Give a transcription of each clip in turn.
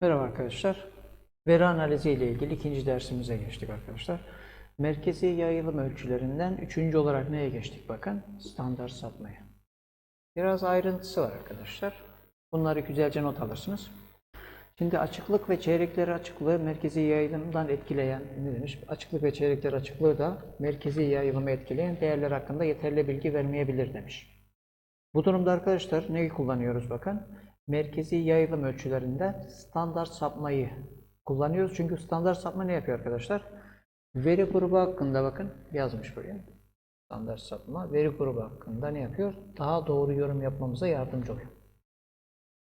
Merhaba arkadaşlar. Veri analizi ile ilgili ikinci dersimize geçtik arkadaşlar. Merkezi yayılım ölçülerinden üçüncü olarak neye geçtik bakın? Standart sapmaya. Biraz ayrıntısı var arkadaşlar. Bunları güzelce not alırsınız. Şimdi açıklık ve çeyrekleri açıklığı merkezi yayılımdan etkileyen ne demiş? Açıklık ve çeyrekler açıklığı da merkezi yayılımı etkileyen değerler hakkında yeterli bilgi vermeyebilir demiş. Bu durumda arkadaşlar neyi kullanıyoruz bakın? Merkezi yayılım ölçülerinde standart sapmayı kullanıyoruz. Çünkü standart sapma ne yapıyor arkadaşlar? Veri grubu hakkında bakın yazmış buraya. Standart sapma veri grubu hakkında ne yapıyor? Daha doğru yorum yapmamıza yardımcı oluyor.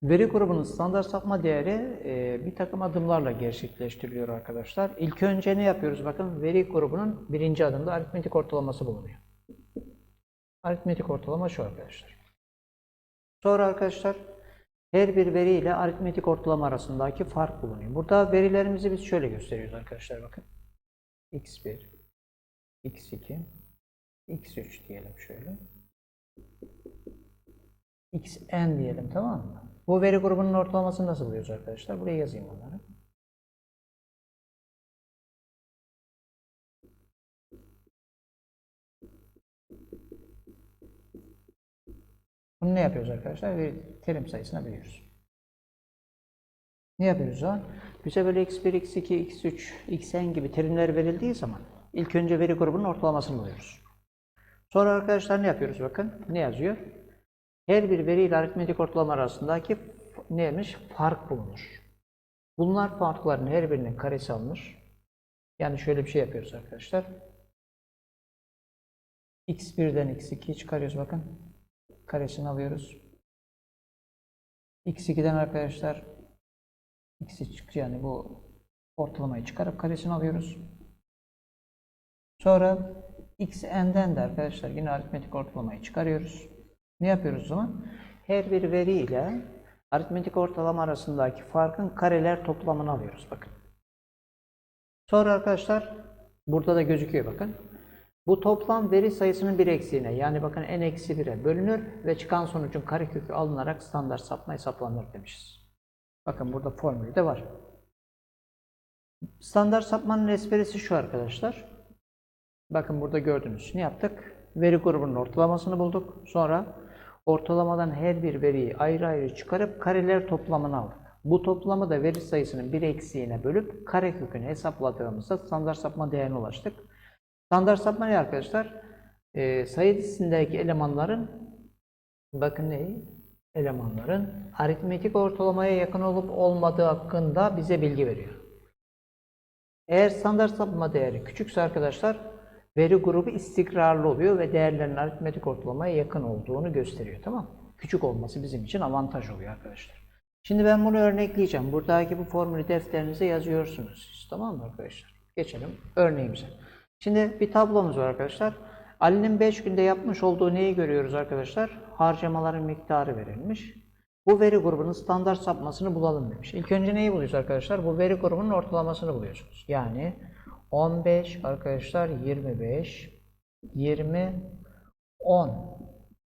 Veri grubunun standart sapma değeri e, bir takım adımlarla gerçekleştiriliyor arkadaşlar. İlk önce ne yapıyoruz? Bakın veri grubunun birinci adımda aritmetik ortalaması bulunuyor. Aritmetik ortalama şu arkadaşlar. Sonra arkadaşlar her bir veri ile aritmetik ortalama arasındaki fark bulunuyor. Burada verilerimizi biz şöyle gösteriyoruz arkadaşlar bakın. x1, x2, x3 diyelim şöyle. xn diyelim tamam mı? Bu veri grubunun ortalamasını nasıl buluyoruz arkadaşlar? Buraya yazayım onları. Bunu ne yapıyoruz arkadaşlar? Veri terim sayısına bölüyoruz. Ne yapıyoruz o? Bize böyle x1, x2, x3, xn gibi terimler verildiği zaman ilk önce veri grubunun ortalamasını buluyoruz. Sonra arkadaşlar ne yapıyoruz bakın? Ne yazıyor? Her bir veri ile aritmetik ortalama arasındaki neymiş? Fark bulunur. Bunlar farkların her birinin karesi alınır. Yani şöyle bir şey yapıyoruz arkadaşlar. x1'den x2'yi çıkarıyoruz bakın. Karesini alıyoruz. x2'den arkadaşlar x'i çık yani bu ortalamayı çıkarıp karesini alıyoruz. Sonra xn'den de arkadaşlar yine aritmetik ortalamayı çıkarıyoruz. Ne yapıyoruz o zaman? Her bir veri ile aritmetik ortalama arasındaki farkın kareler toplamını alıyoruz bakın. Sonra arkadaşlar burada da gözüküyor bakın. Bu toplam veri sayısının bir eksiğine yani bakın n eksi 1'e bölünür ve çıkan sonucun karekökü alınarak standart sapma hesaplanır demişiz. Bakın burada formülü de var. Standart sapmanın esprisi şu arkadaşlar. Bakın burada gördünüz. Ne yaptık? Veri grubunun ortalamasını bulduk. Sonra ortalamadan her bir veriyi ayrı ayrı çıkarıp kareler toplamını aldık. Bu toplamı da veri sayısının bir eksiğine bölüp karekökünü hesapladığımızda standart sapma değerine ulaştık. Standart sapma ne arkadaşlar? Ee, sayı dizisindeki elemanların bakın ne? Elemanların aritmetik ortalamaya yakın olup olmadığı hakkında bize bilgi veriyor. Eğer standart sapma değeri küçükse arkadaşlar veri grubu istikrarlı oluyor ve değerlerin aritmetik ortalamaya yakın olduğunu gösteriyor. Tamam? Küçük olması bizim için avantaj oluyor arkadaşlar. Şimdi ben bunu örnekleyeceğim. Buradaki bu formülü defterinize yazıyorsunuz. Tamam mı arkadaşlar? Geçelim örneğimize. Şimdi bir tablomuz var arkadaşlar. Ali'nin 5 günde yapmış olduğu neyi görüyoruz arkadaşlar? Harcamaların miktarı verilmiş. Bu veri grubunun standart sapmasını bulalım demiş. İlk önce neyi buluyoruz arkadaşlar? Bu veri grubunun ortalamasını buluyorsunuz. Yani 15 arkadaşlar 25, 20, 10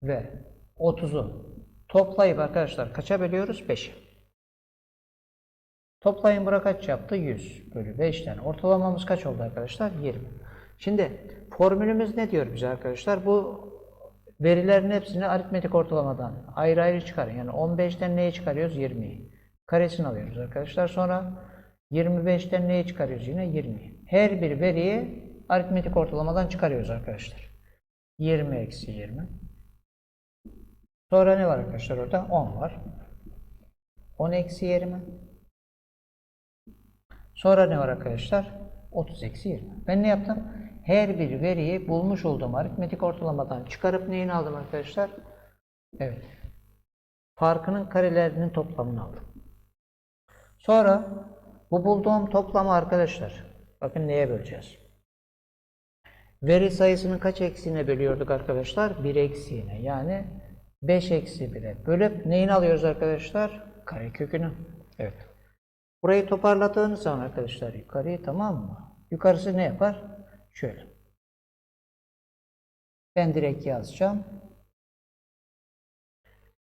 ve 30'u toplayıp arkadaşlar kaça bölüyoruz? 5'e. Toplayın bura kaç yaptı? 100 bölü 5'ten. Ortalamamız kaç oldu arkadaşlar? 20. Şimdi formülümüz ne diyor bize arkadaşlar? Bu verilerin hepsini aritmetik ortalamadan ayrı ayrı çıkarın. Yani 15'ten neyi çıkarıyoruz? 20'yi. Karesini alıyoruz arkadaşlar. Sonra 25'ten neyi çıkarıyoruz? Yine 20'yi. Her bir veriyi aritmetik ortalamadan çıkarıyoruz arkadaşlar. 20 eksi 20. Sonra ne var arkadaşlar orada? 10 var. 10 eksi 20. Sonra ne var arkadaşlar? 30 eksi 20. Ben ne yaptım? Her bir veriyi bulmuş olduğum aritmetik ortalamadan çıkarıp neyini aldım arkadaşlar? Evet. Farkının karelerinin toplamını aldım. Sonra bu bulduğum toplamı arkadaşlar bakın neye böleceğiz? Veri sayısının kaç eksiğine bölüyorduk arkadaşlar? 1 eksiğine yani 5 eksi 1'e bölüp neyini alıyoruz arkadaşlar? Karekökünü. Evet. Burayı toparladığınız zaman arkadaşlar yukarıyı tamam mı? Yukarısı ne yapar? Şöyle. Ben direkt yazacağım.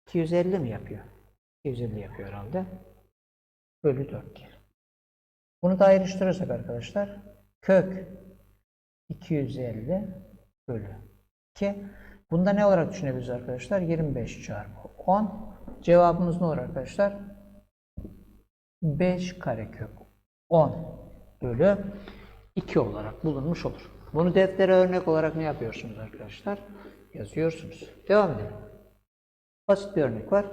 250 mi yapıyor? 250 yapıyor herhalde. bölü 4 gelir. Bunu da ayrıştırırsak arkadaşlar kök 250 bölü 2. Bunda ne olarak düşünebiliriz arkadaşlar? 25 çarpı 10. Cevabımız ne olur arkadaşlar? 5 karekök 10 bölü 2 olarak bulunmuş olur. Bunu deftere örnek olarak ne yapıyorsunuz arkadaşlar? Yazıyorsunuz. Devam edelim. Basit bir örnek var.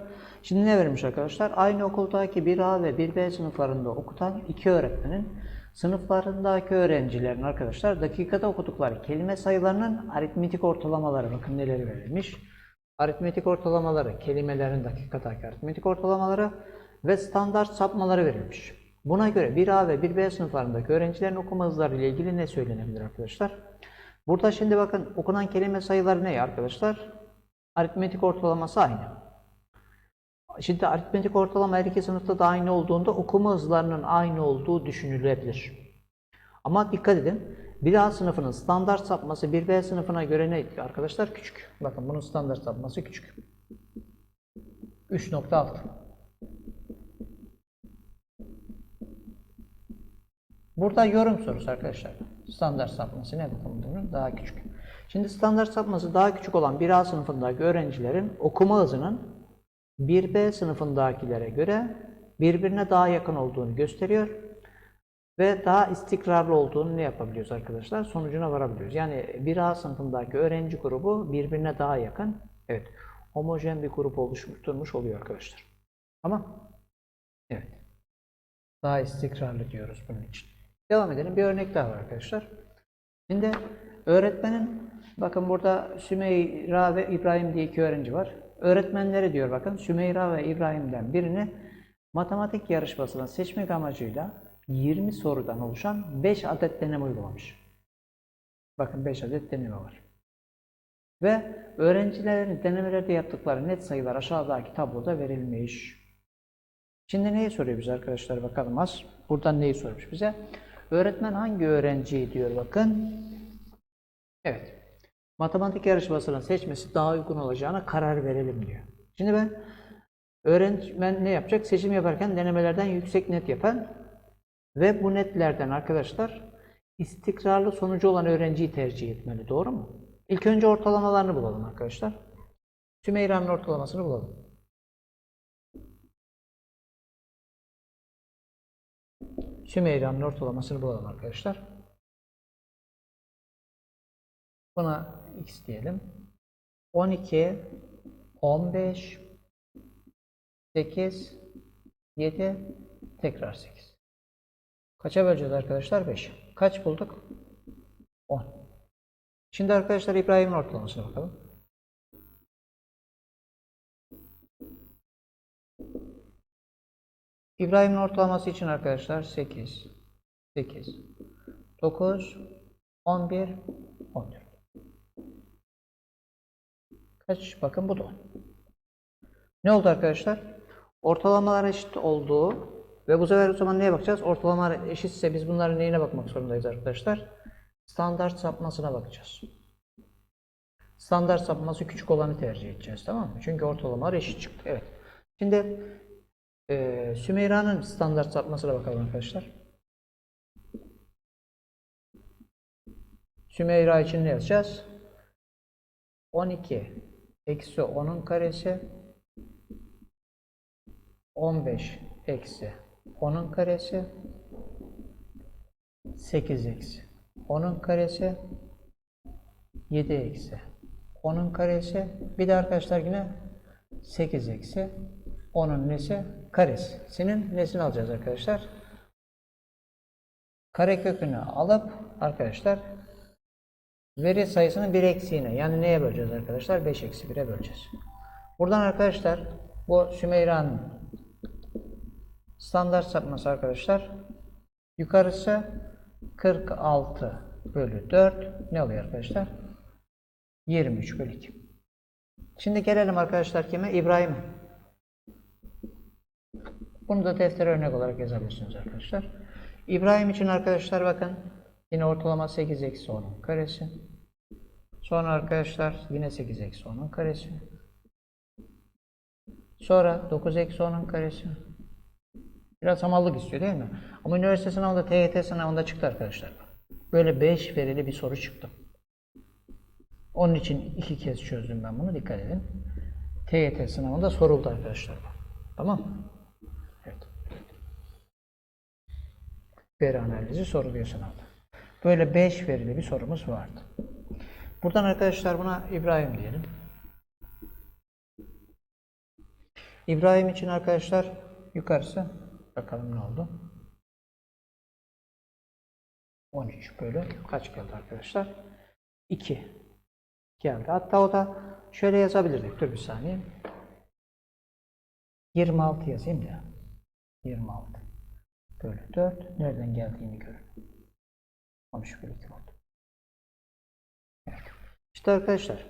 Şimdi ne vermiş arkadaşlar? Aynı okuldaki 1A ve 1B sınıflarında okutan iki öğretmenin sınıflarındaki öğrencilerin arkadaşlar dakikada okudukları kelime sayılarının aritmetik ortalamaları bakın neleri verilmiş. Aritmetik ortalamaları, kelimelerin dakikadaki aritmetik ortalamaları ve standart sapmaları verilmiş. Buna göre 1A ve 1B sınıflarındaki öğrencilerin okuma hızları ile ilgili ne söylenebilir arkadaşlar? Burada şimdi bakın okunan kelime sayıları ne arkadaşlar? Aritmetik ortalaması aynı. Şimdi aritmetik ortalama her iki sınıfta da aynı olduğunda okuma hızlarının aynı olduğu düşünülebilir. Ama dikkat edin. 1A sınıfının standart sapması 1B sınıfına göre ne arkadaşlar? Küçük. Bakın bunun standart sapması küçük. 3.6. Burada yorum sorusu arkadaşlar. Standart sapması ne bakalım bunun? Daha küçük. Şimdi standart sapması daha küçük olan 1A sınıfındaki öğrencilerin okuma hızının 1B sınıfındakilere göre birbirine daha yakın olduğunu gösteriyor ve daha istikrarlı olduğunu ne yapabiliyoruz arkadaşlar? Sonucuna varabiliyoruz. Yani 1A sınıfındaki öğrenci grubu birbirine daha yakın. Evet. Homojen bir grup oluşturmuş oluyor arkadaşlar. Tamam. Evet. Daha istikrarlı diyoruz bunun için. Devam edelim. Bir örnek daha var arkadaşlar. Şimdi öğretmenin bakın burada Sümeyra ve İbrahim diye iki öğrenci var. Öğretmenleri diyor bakın Sümeyra ve İbrahim'den birini matematik yarışmasına seçmek amacıyla 20 sorudan oluşan 5 adet deneme uygulamış. Bakın 5 adet deneme var. Ve öğrencilerin denemelerde yaptıkları net sayılar aşağıdaki tabloda verilmiş. Şimdi neyi soruyor bize arkadaşlar bakalım az. Buradan neyi sormuş bize? Öğretmen hangi öğrenciyi diyor bakın. Evet. Matematik yarışmasının seçmesi daha uygun olacağına karar verelim diyor. Şimdi ben öğretmen ne yapacak? Seçim yaparken denemelerden yüksek net yapan ve bu netlerden arkadaşlar istikrarlı sonucu olan öğrenciyi tercih etmeli. Doğru mu? İlk önce ortalamalarını bulalım arkadaşlar. Sümeyra'nın ortalamasını bulalım. Sümeyra'nın ortalamasını bulalım arkadaşlar. Buna x diyelim. 12, 15, 8, 7, tekrar 8. Kaça böleceğiz arkadaşlar? 5. Kaç bulduk? 10. Şimdi arkadaşlar İbrahim'in ortalamasına bakalım. İbrahim'in ortalaması için arkadaşlar 8, 8, 9, 11, 14. Kaç? Bakın bu da 10. Ne oldu arkadaşlar? Ortalamalar eşit olduğu ve bu sefer o zaman neye bakacağız? Ortalamalar eşitse biz bunların neyine bakmak zorundayız arkadaşlar? Standart sapmasına bakacağız. Standart sapması küçük olanı tercih edeceğiz tamam mı? Çünkü ortalamalar eşit çıktı. Evet. Şimdi e, Sümeyra'nın standart sapmasına bakalım arkadaşlar. Sümeyra için ne yazacağız? 12 eksi 10'un karesi 15 eksi 10'un karesi 8 eksi 10'un karesi 7 eksi 10'un karesi bir de arkadaşlar yine 8 eksi 10'un nesi? Karesinin nesini alacağız arkadaşlar? Karekökünü alıp arkadaşlar veri sayısının 1 eksiğine yani neye böleceğiz arkadaşlar? 5 eksi 1'e böleceğiz. Buradan arkadaşlar bu Sümeyra'nın standart sapması arkadaşlar yukarısı 46 bölü 4 ne oluyor arkadaşlar? 23 bölü 2. Şimdi gelelim arkadaşlar kime? İbrahim'e. Bunu da defter örnek olarak yazabilirsiniz arkadaşlar. İbrahim için arkadaşlar bakın yine ortalama 8 eksi 10'un karesi. Sonra arkadaşlar yine 8 eksi 10'un karesi. Sonra 9 eksi 10'un karesi. Biraz hamallık istiyor değil mi? Ama üniversite sınavında, TYT sınavında çıktı arkadaşlar. Böyle 5 verili bir soru çıktı. Onun için iki kez çözdüm ben bunu. Dikkat edin. TYT sınavında soruldu arkadaşlar. Tamam mı? Evet. Veri analizi soruluyor sınavda. Böyle 5 verili bir sorumuz vardı. Buradan arkadaşlar buna İbrahim diyelim. İbrahim için arkadaşlar yukarısı bakalım ne oldu? 13 bölü kaç geldi arkadaşlar? 2 geldi. Hatta o da şöyle yazabilirdik. Dur bir saniye. 26 yazayım da. 26 bölü 4 nereden geldiğini görün. 13 bölü 2 oldu. Evet. İşte arkadaşlar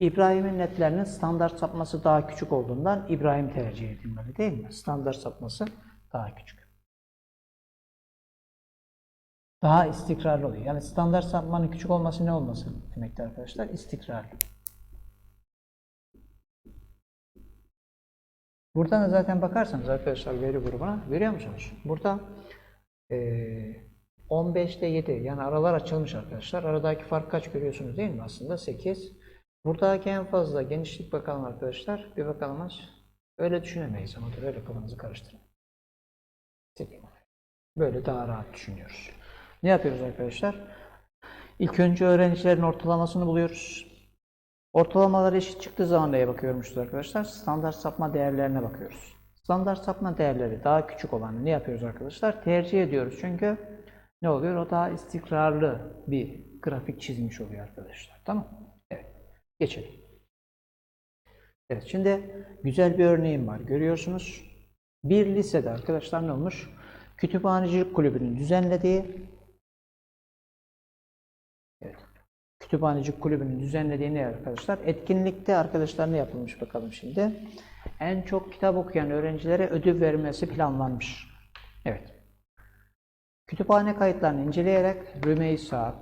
İbrahim'in netlerinin standart sapması daha küçük olduğundan İbrahim tercih edilmeli değil mi? Standart sapması daha küçük. Daha istikrarlı oluyor. Yani standart sapmanın küçük olması ne olması demektir arkadaşlar? İstikrarlı. Buradan da zaten bakarsanız arkadaşlar veri grubuna görüyor musunuz? Burada eee 15'te 7 yani aralar açılmış arkadaşlar. Aradaki fark kaç görüyorsunuz değil mi? Aslında 8. Buradaki en fazla genişlik bakalım arkadaşlar. Bir bakalım aç. Öyle düşünemeyiz ama da öyle kafanızı karıştırmayın. Böyle daha rahat düşünüyoruz. Ne yapıyoruz arkadaşlar? İlk önce öğrencilerin ortalamasını buluyoruz. Ortalamalar eşit çıktığı zaman neye bakıyormuşuz arkadaşlar? Standart sapma değerlerine bakıyoruz. Standart sapma değerleri daha küçük olan ne yapıyoruz arkadaşlar? Tercih ediyoruz çünkü ne oluyor? O daha istikrarlı bir grafik çizmiş oluyor arkadaşlar. Tamam Evet. Geçelim. Evet şimdi güzel bir örneğim var. Görüyorsunuz. Bir lisede arkadaşlar ne olmuş? Kütüphanecilik kulübünün düzenlediği Kütüphanecilik kulübünün düzenlediği ne arkadaşlar? Etkinlikte arkadaşlar ne yapılmış bakalım şimdi. En çok kitap okuyan öğrencilere ödül verilmesi planlanmış. Evet. Kütüphane kayıtlarını inceleyerek Rümeysa,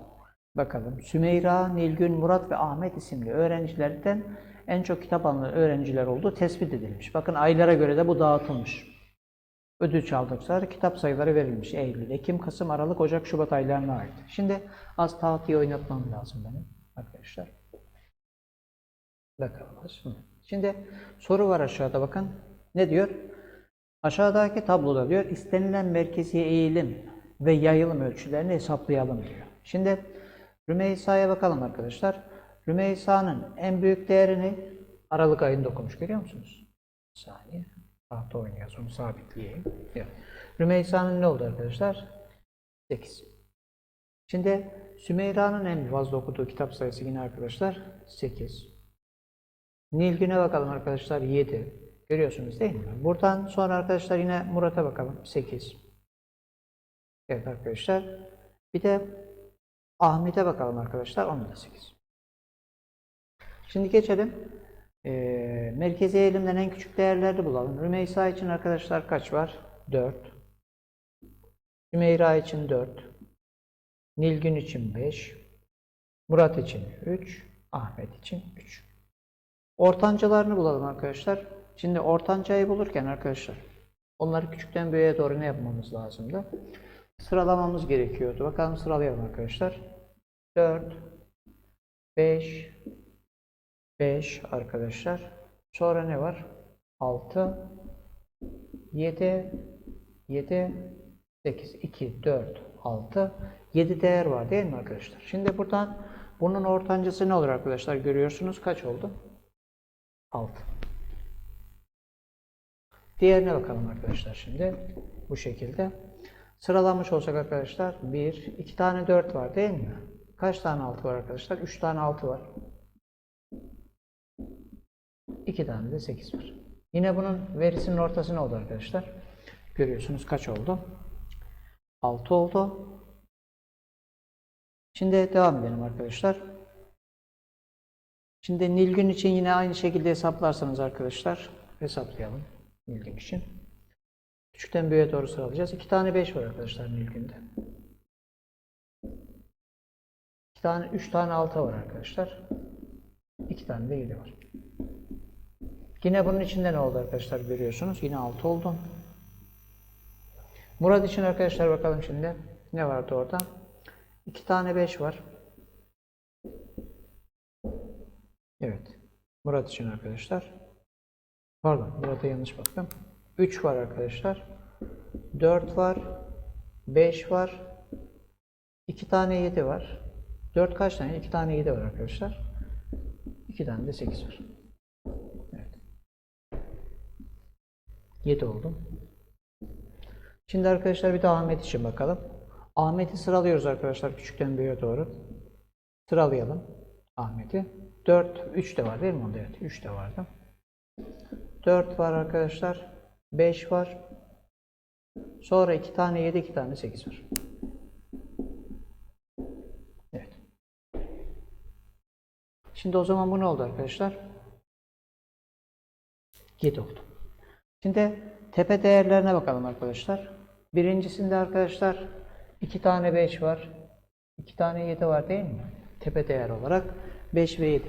bakalım Sümeyra, Nilgün, Murat ve Ahmet isimli öğrencilerden en çok kitap alan öğrenciler olduğu tespit edilmiş. Bakın aylara göre de bu dağıtılmış. Ödül çaldıkları kitap sayıları verilmiş. Eylül, Ekim, Kasım, Aralık, Ocak, Şubat aylarına ait. Şimdi az tahtayı oynatmam lazım benim arkadaşlar. Bakalım. Şimdi soru var aşağıda bakın. Ne diyor? Aşağıdaki tabloda diyor istenilen merkezi eğilim ve yayılım ölçülerini hesaplayalım diyor. Şimdi Rümeysa'ya bakalım arkadaşlar. Rümeysa'nın en büyük değerini Aralık ayında okumuş görüyor musunuz? Bir saniye. Tahta oynuyoruz onu sabitleyeyim. Rümeysa'nın ne oldu arkadaşlar? 8. Şimdi Sümeyra'nın en fazla okuduğu kitap sayısı yine arkadaşlar 8. Nilgün'e bakalım arkadaşlar 7. Görüyorsunuz değil mi? Buradan sonra arkadaşlar yine Murat'a bakalım 8. Evet arkadaşlar. Bir de Ahmet'e bakalım arkadaşlar. Onun da 8. Şimdi geçelim. Ee, merkezi eğilimden en küçük değerleri bulalım. Rümeysa için arkadaşlar kaç var? 4. Sümeyra için 4. Nilgün için 5. Murat için 3. Ahmet için 3. Ortancalarını bulalım arkadaşlar. Şimdi ortancayı bulurken arkadaşlar onları küçükten büyüğe doğru ne yapmamız lazımdı? Sıralamamız gerekiyordu. Bakalım sıralayalım arkadaşlar. 4 5 5 arkadaşlar. Sonra ne var? 6 7 7 8 2 4 6 7 değer var değil mi arkadaşlar? Şimdi buradan bunun ortancası ne olur arkadaşlar? Görüyorsunuz kaç oldu? 6. Diğerine bakalım arkadaşlar şimdi. Bu şekilde. Sıralamış olsak arkadaşlar 1, 2 tane 4 var değil mi? Kaç tane 6 var arkadaşlar? 3 tane 6 var. 2 tane de 8 var. Yine bunun verisinin ortası ne oldu arkadaşlar? Görüyorsunuz kaç oldu? 6 oldu. Şimdi devam edelim arkadaşlar. Şimdi Nilgün için yine aynı şekilde hesaplarsanız arkadaşlar hesaplayalım Nilgün için. Küçükten büyüğe doğru sıralayacağız. 2 tane 5 var arkadaşlar Nilgün'de. 2 tane 3 tane 6 var arkadaşlar. 2 tane de 7 var. Yine bunun içinde ne oldu arkadaşlar görüyorsunuz. Yine 6 oldu. Murat için arkadaşlar bakalım şimdi. Ne vardı orada? 2 tane 5 var. Evet. Murat için arkadaşlar. Pardon, Murat'a yanlış baktım. 3 var arkadaşlar. 4 var. 5 var. 2 tane 7 var. 4 kaç tane? 2 tane 7 var arkadaşlar. 2 tane de 8 var. Evet. 7 oldu. Şimdi arkadaşlar bir de Ahmet için bakalım. Ahmet'i sıralıyoruz arkadaşlar küçükten büyüğe doğru. Sıralayalım Ahmet'i. 4, 3 de var değil mi onda? Evet, 3 de vardı. 4 var arkadaşlar. 5 var. Sonra 2 tane 7, 2 tane 8 var. Evet. Şimdi o zaman bu ne oldu arkadaşlar? 7 oldu. Şimdi tepe değerlerine bakalım arkadaşlar. Birincisinde arkadaşlar 2 tane 5 var. 2 tane 7 var değil mi? Tepe değer olarak 5 ve 7.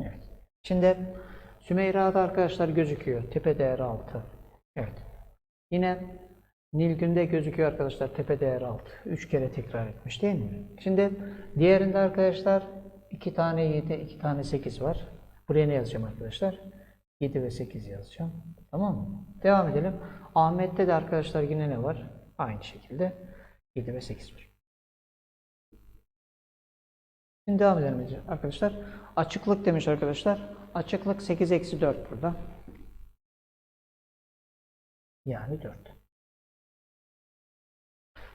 Evet. Şimdi Sümeyra'da arkadaşlar gözüküyor. Tepe değeri 6. Evet. Yine Nilgün'de gözüküyor arkadaşlar tepe değeri 6. 3 kere tekrar etmiş değil mi? Şimdi diğerinde arkadaşlar 2 tane 7, 2 tane 8 var. Buraya ne yazacağım arkadaşlar? 7 ve 8 yazacağım. Tamam mı? Devam edelim. Ahmet'te de arkadaşlar yine ne var? Aynı şekilde 7 ve 8 var. Şimdi devam edelim arkadaşlar. Açıklık demiş arkadaşlar. Açıklık 8 eksi 4 burada. Yani 4.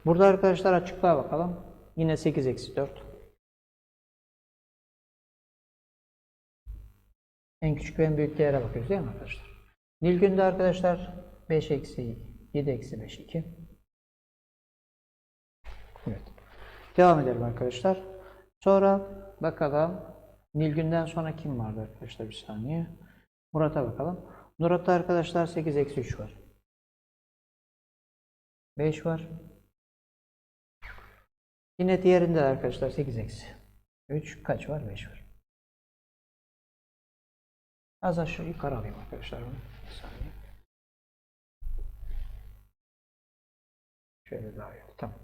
Burada arkadaşlar açıklığa bakalım. Yine 8 eksi 4. En küçük ve en büyük değere bakıyoruz değil mi arkadaşlar? Nilgün'de arkadaşlar 5 eksi 7 eksi 5 2. Evet. Devam edelim arkadaşlar. Sonra bakalım Nilgün'den sonra kim vardı arkadaşlar bir saniye. Murat'a bakalım. Murat'ta arkadaşlar 8 eksi 3 var. 5 var. Yine diğerinde de arkadaşlar 8 eksi 3 kaç var? 5 var. Az aşağı yukarı alayım arkadaşlar bunu. Şöyle daha iyi. Tamam.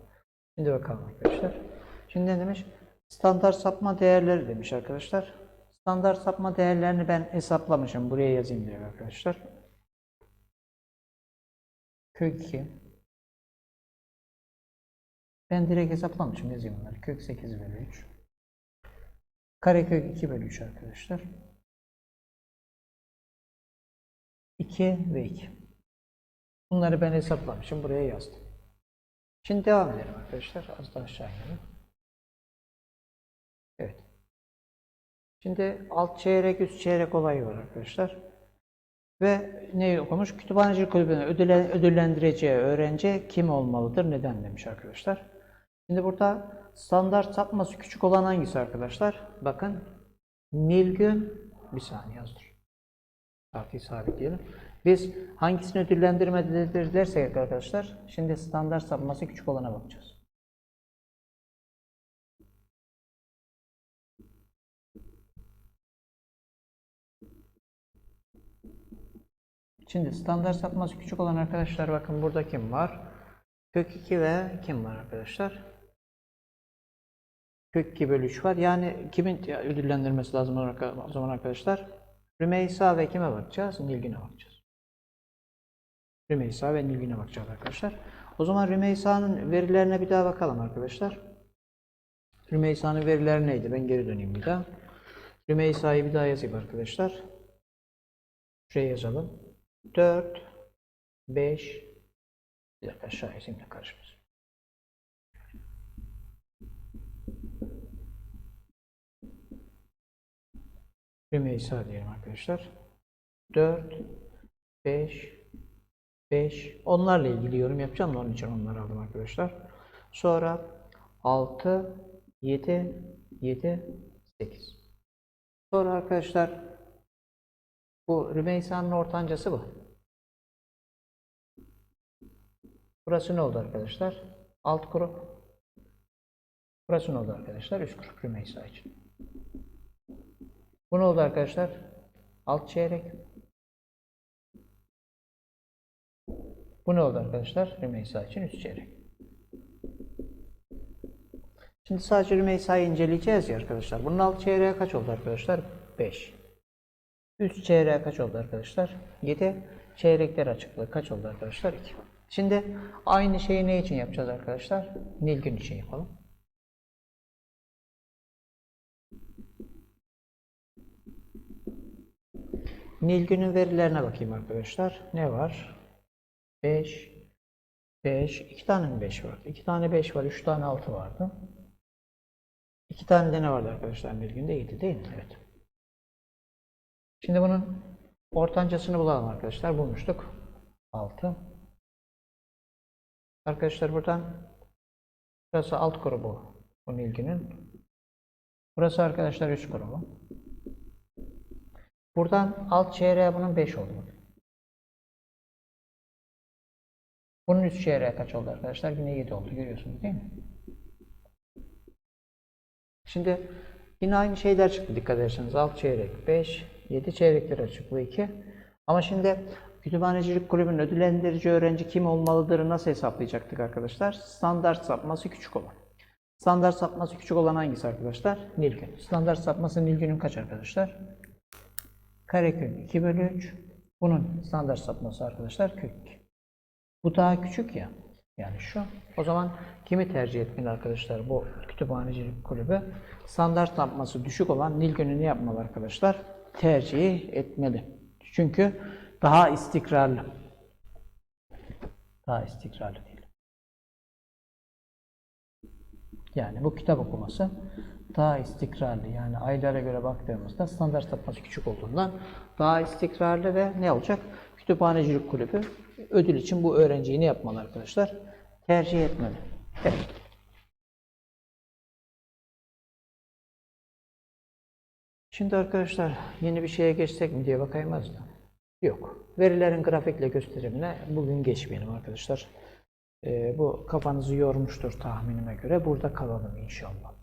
Şimdi bakalım arkadaşlar. Şimdi ne demiş? Standart sapma değerleri demiş arkadaşlar. Standart sapma değerlerini ben hesaplamışım. Buraya yazayım diye arkadaşlar. Kök 2. Ben direkt hesaplamışım. Yazayım bunları. Kök 8 bölü 3. Karekök 2 bölü 3 arkadaşlar. 2 ve 2. Bunları ben hesaplamışım. Buraya yazdım. Şimdi devam edelim arkadaşlar. Az daha aşağı inelim. Evet. Şimdi alt çeyrek, üst çeyrek olayı var arkadaşlar. Ve ne okumuş? Kütüphanecilik kulübünü ödüllendireceği öğrenci kim olmalıdır? Neden demiş arkadaşlar. Şimdi burada standart sapması küçük olan hangisi arkadaşlar? Bakın. Nilgün bir saniye yazdır. Tartıyı sabitleyelim. Biz hangisini ödüllendirmelidir dersek arkadaşlar, şimdi standart sapması küçük olana bakacağız. Şimdi standart sapması küçük olan arkadaşlar bakın burada kim var? Kök 2 ve kim var arkadaşlar? Kök 2 bölü 3 var. Yani kimin ödüllendirmesi lazım o zaman arkadaşlar? Rümeysa ve kime bakacağız? Nilgün'e bakacağız. Rümeysa ve Nilgün'e bakacağız arkadaşlar. O zaman Rümeysa'nın verilerine bir daha bakalım arkadaşlar. Rümeysa'nın verileri neydi? Ben geri döneyim bir daha. Rümeysa'yı bir daha yazayım arkadaşlar. Şuraya yazalım. 4 5 bir dakika aşağı karışmasın. Rümeysa diyelim arkadaşlar. 4 5 5 onlarla ilgili yorum yapacağım da onun için onları aldım arkadaşlar. Sonra 6 7 7 8 Sonra arkadaşlar bu Rümeysa'nın ortancası bu. Burası ne oldu arkadaşlar? Alt grup. Burası ne oldu arkadaşlar? Üst grup Rümeysa için. Bu ne oldu arkadaşlar? Alt çeyrek. Bu ne oldu arkadaşlar? Rümeysa için 3 çeyrek. Şimdi sadece Rümeysa'yı inceleyeceğiz ya arkadaşlar. Bunun alt çeyreğe kaç oldu arkadaşlar? 5. Üst çeyreğe kaç oldu arkadaşlar? 7. Çeyrekler açıklığı kaç oldu arkadaşlar? 2. Şimdi aynı şeyi ne için yapacağız arkadaşlar? Nilgün için yapalım. Nilgün'ün verilerine bakayım arkadaşlar. Ne var? 5, 5, 2 tane mi 5 vardı? 2 tane 5 var, 3 tane 6 vardı. 2 tane de ne vardı arkadaşlar Nilgün'de? 7 değil mi? Evet. Şimdi bunun ortancasını bulalım arkadaşlar. Bulmuştuk. 6. Arkadaşlar buradan burası alt grubu bu Nilgün'ün. Burası arkadaşlar üst grubu. Buradan alt çeyreğe bunun 5 oldu. Bunun üst çeyreğe kaç oldu arkadaşlar? Yine 7 oldu. Görüyorsunuz değil mi? Şimdi yine aynı şeyler çıktı dikkat ederseniz. Alt çeyrek 5, 7 çeyrekler açıklığı 2. Ama şimdi Kütüphanecilik Kulübü'nün ödüllendirici öğrenci kim olmalıdır nasıl hesaplayacaktık arkadaşlar? Standart sapması küçük olan. Standart sapması küçük olan hangisi arkadaşlar? Nilgün. Standart sapması Nilgün'ün kaç arkadaşlar? Karekök 2 bölü 3. Bunun standart sapması arkadaşlar kök 2. Bu daha küçük ya. Yani şu. O zaman kimi tercih etmeli arkadaşlar bu kütüphanecilik kulübü? Standart sapması düşük olan Nilgün'ü ne yapmalı arkadaşlar? Tercih etmeli. Çünkü daha istikrarlı. Daha istikrarlı değil. Yani bu kitap okuması daha istikrarlı. Yani aylara göre baktığımızda standart sapması küçük olduğundan daha istikrarlı ve ne olacak? Kütüphanecilik kulübü ödül için bu öğrenciyi ne yapmalı arkadaşlar? Tercih etmeli. Evet. Şimdi arkadaşlar yeni bir şeye geçsek mi diye bakayım az da. Yok. Verilerin grafikle gösterimine bugün geçmeyelim arkadaşlar. Ee, bu kafanızı yormuştur tahminime göre. Burada kalalım inşallah.